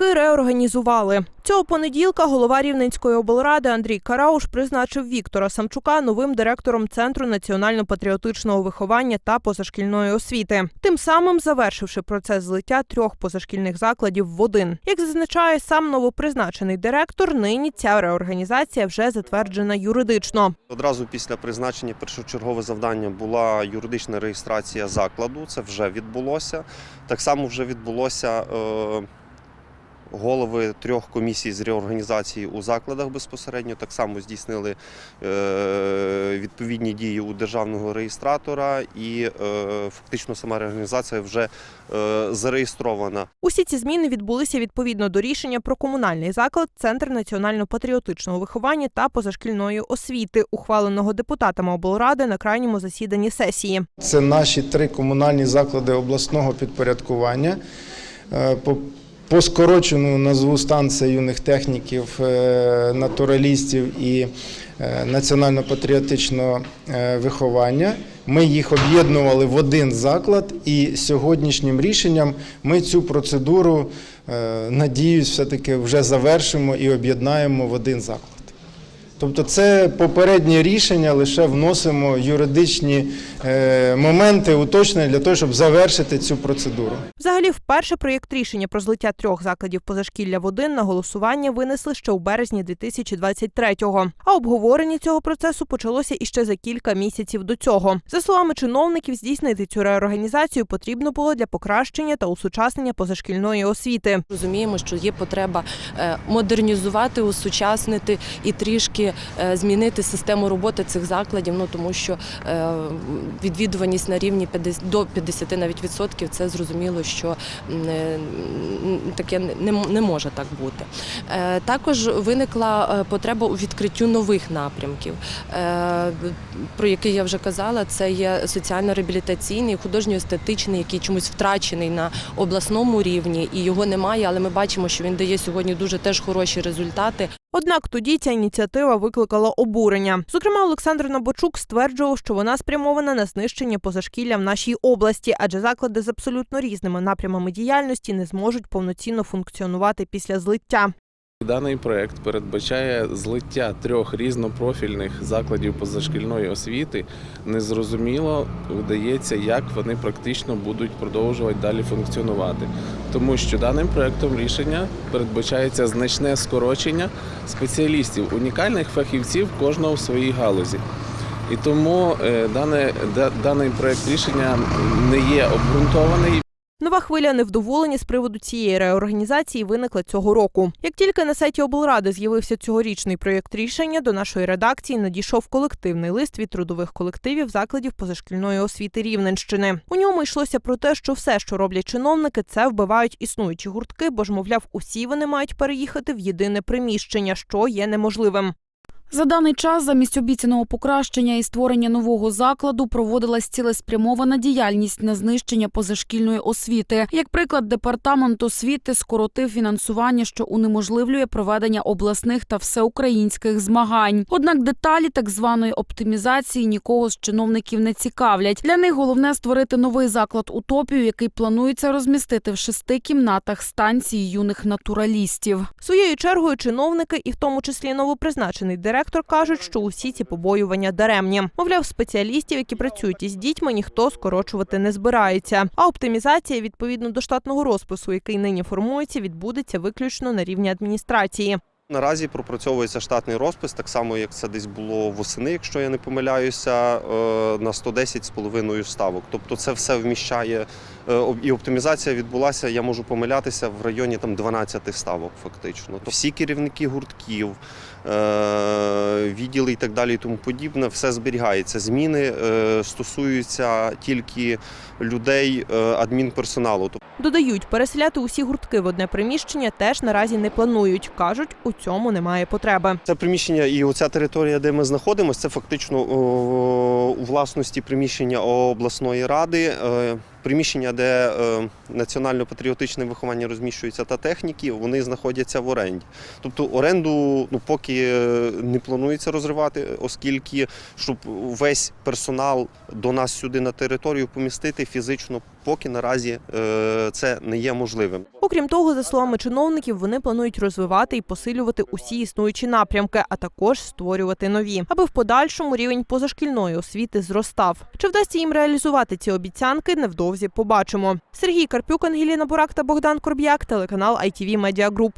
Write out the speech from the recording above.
Таки реорганізували. Цього понеділка голова Рівненської облради Андрій Карауш призначив Віктора Самчука новим директором Центру національно-патріотичного виховання та позашкільної освіти, тим самим завершивши процес злиття трьох позашкільних закладів в один. Як зазначає сам новопризначений директор, нині ця реорганізація вже затверджена юридично. Одразу після призначення першочергове завдання була юридична реєстрація закладу. Це вже відбулося. Так само вже відбулося. Е, Голови трьох комісій з реорганізації у закладах безпосередньо так само здійснили е, відповідні дії у державного реєстратора, і е, фактично сама реорганізація вже е, зареєстрована. Усі ці зміни відбулися відповідно до рішення про комунальний заклад Центр національно-патріотичного виховання та позашкільної освіти, ухваленого депутатами облради на крайньому засіданні сесії. Це наші три комунальні заклади обласного підпорядкування. По, скорочену назву станція юних техніків, е, натуралістів і е, національно-патріотичного е, виховання. Ми їх об'єднували в один заклад, і сьогоднішнім рішенням ми цю процедуру, надіюсь, все-таки вже завершимо і об'єднаємо в один заклад. Тобто це попереднє рішення, лише вносимо юридичні е, моменти, уточнення для того, щоб завершити цю процедуру. Взагалі, вперше проєкт рішення про злиття трьох закладів позашкілля в один на голосування винесли ще у березні 2023-го. А обговорення цього процесу почалося іще за кілька місяців до цього. За словами чиновників, здійснити цю реорганізацію потрібно було для покращення та усучаснення позашкільної освіти. Розуміємо, що є потреба е, модернізувати, усучаснити і трішки е, змінити систему роботи цих закладів. Ну тому що е, відвідуваність на рівні 50, до 50 навіть відсотків це зрозуміло, що е, таке не, не може так бути. Також виникла потреба у відкриттю нових напрямків, про які я вже казала. Це є соціально-реабілітаційний, художньо-естетичний, який чомусь втрачений на обласному рівні, і його немає, але ми бачимо, що він дає сьогодні дуже теж хороші результати. Однак тоді ця ініціатива викликала обурення. Зокрема, Олександр Набочук стверджував, що вона спрямована на знищення позашкілля в нашій області, адже заклади з абсолютно різними напрямами діяльності не зможуть повноцінно функціонувати після злиття. Даний проект передбачає злиття трьох різнопрофільних закладів позашкільної освіти. Незрозуміло видається, як вони практично будуть продовжувати далі функціонувати, тому що даним проектом рішення передбачається значне скорочення спеціалістів, унікальних фахівців кожного в своїй галузі. І тому е, даний проект рішення не є обґрунтований. Нова хвиля невдоволення з приводу цієї реорганізації виникла цього року. Як тільки на сайті облради з'явився цьогорічний проєкт рішення, до нашої редакції надійшов колективний лист від трудових колективів закладів позашкільної освіти Рівненщини. У ньому йшлося про те, що все, що роблять чиновники, це вбивають існуючі гуртки, бо ж, мовляв, усі вони мають переїхати в єдине приміщення, що є неможливим. За даний час замість обіцяного покращення і створення нового закладу проводилась цілеспрямована діяльність на знищення позашкільної освіти. Як приклад, департамент освіти скоротив фінансування, що унеможливлює проведення обласних та всеукраїнських змагань. Однак деталі так званої оптимізації нікого з чиновників не цікавлять. Для них головне створити новий заклад утопію, який планується розмістити в шести кімнатах станції юних натуралістів. Своєю чергою чиновники, і в тому числі новопризначений директор, кажуть, що усі ці побоювання даремні. Мовляв, спеціалістів, які працюють із дітьми, ніхто скорочувати не збирається. А оптимізація відповідно до штатного розпису, який нині формується, відбудеться виключно на рівні адміністрації. Наразі пропрацьовується штатний розпис, так само як це десь було восени, якщо я не помиляюся, е, на 110,5 ставок. Тобто це все вміщає е, і оптимізація відбулася. Я можу помилятися в районі там 12 ставок, фактично. То всі керівники гуртків, е, відділи і так далі, і тому подібне, все зберігається. Зміни стосуються тільки людей адмінперсоналу. Тобто Додають, переселяти усі гуртки в одне приміщення теж наразі не планують. кажуть, цьому немає потреби. Це приміщення і оця територія, де ми знаходимося, це фактично у власності приміщення обласної ради приміщення, де е, національно-патріотичне виховання розміщується та техніки, вони знаходяться в оренді. Тобто оренду ну, поки е, не планується розривати, оскільки щоб весь персонал до нас сюди на територію помістити фізично, поки наразі е, це не є можливим. Окрім того, за словами чиновників, вони планують розвивати і посилювати усі існуючі напрямки, а також створювати нові, аби в подальшому рівень позашкільної освіти зростав. Чи вдасться їм реалізувати ці обіцянки? Невдовзі невдовзі побачимо. Сергій Карпюк, Ангеліна Бурак та Богдан Корб'як, телеканал ITV Media Group.